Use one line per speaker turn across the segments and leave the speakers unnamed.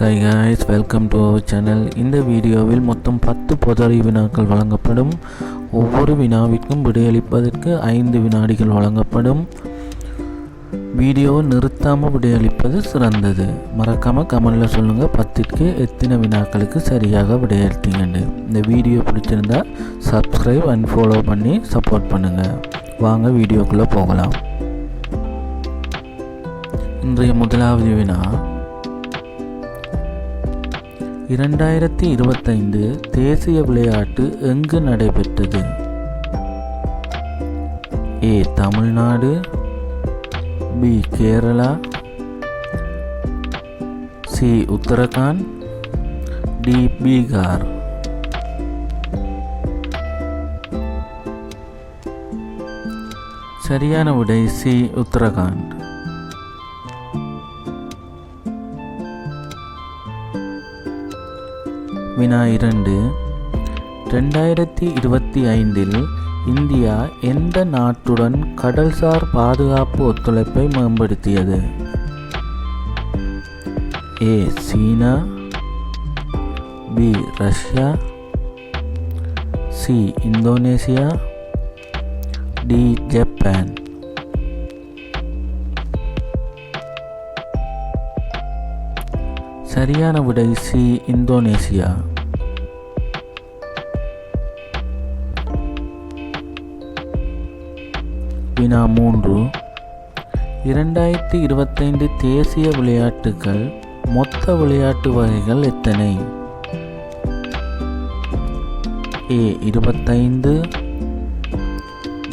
Hi guys welcome to our channel இந்த வீடியோவில் மொத்தம் பத்து பொதறி வினாக்கள் வழங்கப்படும். ஒவ்வொரு வினாவிற்கும் விடையளிப்பதற்கு ஐந்து வினாடிகள் வழங்கப்படும். வீடியோ நிறுத்தாமல் விடையளிப்பது சிறந்தது. மறக்காமல் கமெண்டில் சொல்லுங்கள் பத்திற்கு எத்தனை வினாக்களுக்கு சரியாக விடையளித்தீங்கன்னு இந்த வீடியோ பிடிச்சிருந்தா சப்ஸ்கிரைப் அண்ட் ஃபாலோ பண்ணி சப்போர்ட் பண்ணுங்கள் வாங்க வீடியோக்குள்ளே போகலாம். இன்றைய முதலாவது வினா இரண்டாயிரத்தி இருபத்தைந்து தேசிய விளையாட்டு எங்கு நடைபெற்றது? A. Tamil Nadu B. Kerala C. Uttarakhand D. Bihar. சரியான விடை சி. உத்தரகாண்ட். வினா இரண்டு. ரெண்டாயிரத்தி இருபத்தி ஐந்தில் இந்தியா எந்த நாட்டுடன் கடல்சார் பாதுகாப்பு ஒத்துழைப்பை மேம்படுத்தியது? A China. B Russia. C Indonesia. D Japan. சரியான விடை சி இந்தோனேசியா. வினா மூன்று. இரண்டாயிரத்தி இருபத்தைந்து தேசிய விளையாட்டுகள் மொத்த விளையாட்டு வகைகள் எத்தனை? ஏ இருபத்தைந்து.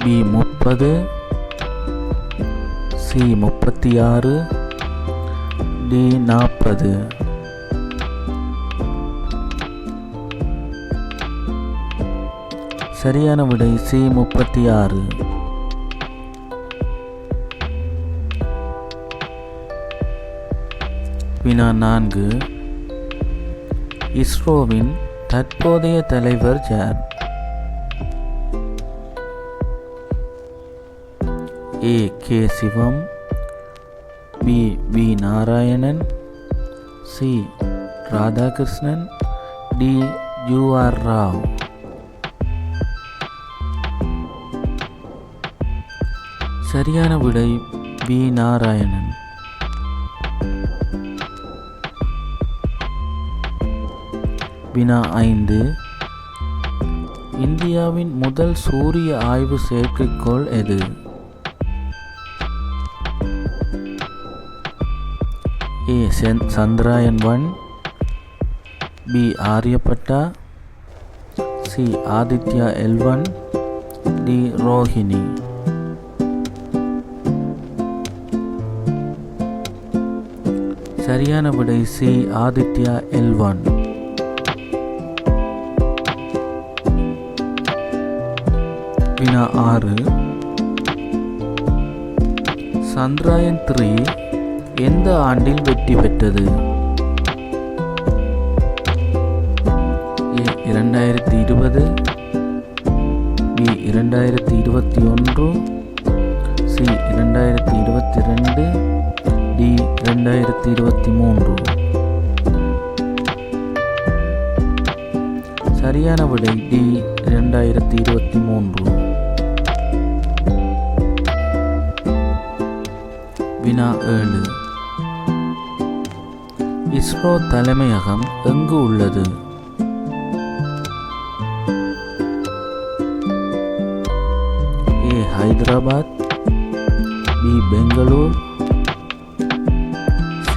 பி முப்பது. சி முப்பத்தி ஆறு. டி நாற்பது. சரியான விடை சி முப்பத்தி ஆறு. வினா நான்கு. இஸ்ரோவின் தற்போதைய தலைவர் யார்? A K Sivam B V Narayanan C Radhakrishnan D U R Rao. சரியான விடை பி நாராயணன். வினா ஐந்து. இந்தியாவின் முதல் சூரிய ஆய்வு செயற்கைக்கோள் எது? A. Sen Chandrayaan one B. Aryabhata. C. Aditya L one. D. Rohini. சரியான விடை சி. ஆதித்யா எல்வான் வினா ஆறு. சந்திராயன் த்ரீ எந்த ஆண்டில் வெற்றி பெற்றது? இரண்டாயிரத்தி இருபது. பி. இரண்டாயிரத்தி இருபத்தி ஒன்று. சி. இரண்டாயிரத்தி இருபத்தி ரெண்டு. டி ரெண்டாயிரத்தி இருபத்தி மூன்று. சரியான விடை டி இரண்டாயிரத்தி இருபத்தி மூன்று. வினா ஏழு. இஸ்ரோ தலைமையகம் எங்கு உள்ளது? A Hyderabad B Bangalore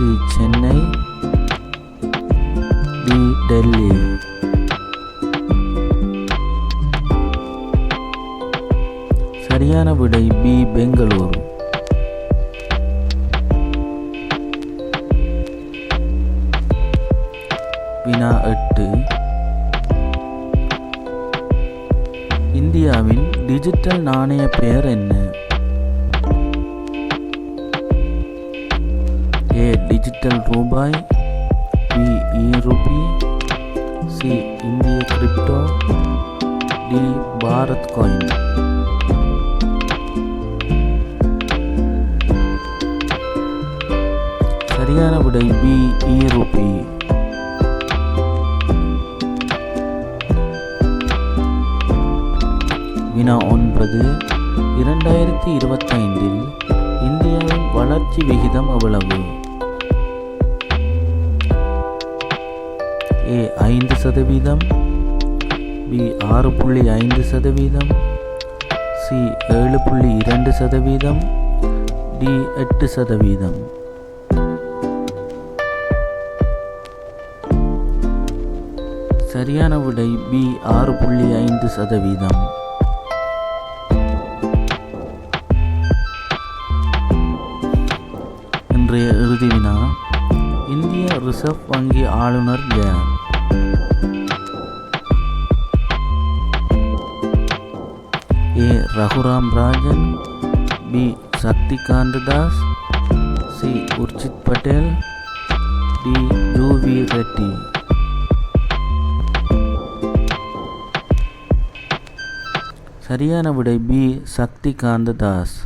C Chennai D Delhi சரியான விடை பி பெங்களூர். வினா எட்டு. இந்தியாவின் டிஜிட்டல் நாணய பெயர் என்ன? டிஜிட்டல் ரூபாய் பி ரூபி சி இந்திய கிரிப்டோ டி பாரத் காயின் சரியான விடை பி ஈரூபி வினா ஒன்பது இரண்டாயிரத்தி இருபத்தைந்தில் இந்தியாவின் வளர்ச்சி விகிதம் அவ்வளவு ஏ ஐந்து சதவீதம் பி ஆறு புள்ளி ஐந்து சதவீதம் சி ஏழு புள்ளி இரண்டு சதவீதம் டி எட்டு சதவீதம் சரியான விடை பி ஆறு புள்ளி ஐந்து சதவீதம் இன்றைய இறுதி வினா இந்திய ரிசர்வ் வங்கி ஆளுநர் யார் A Raghuram Rajan B Shaktikanta Das C Urjit Patel D ஜூவி Reddy. சரியான விடை பி சக்திகாந்த தாஸ்.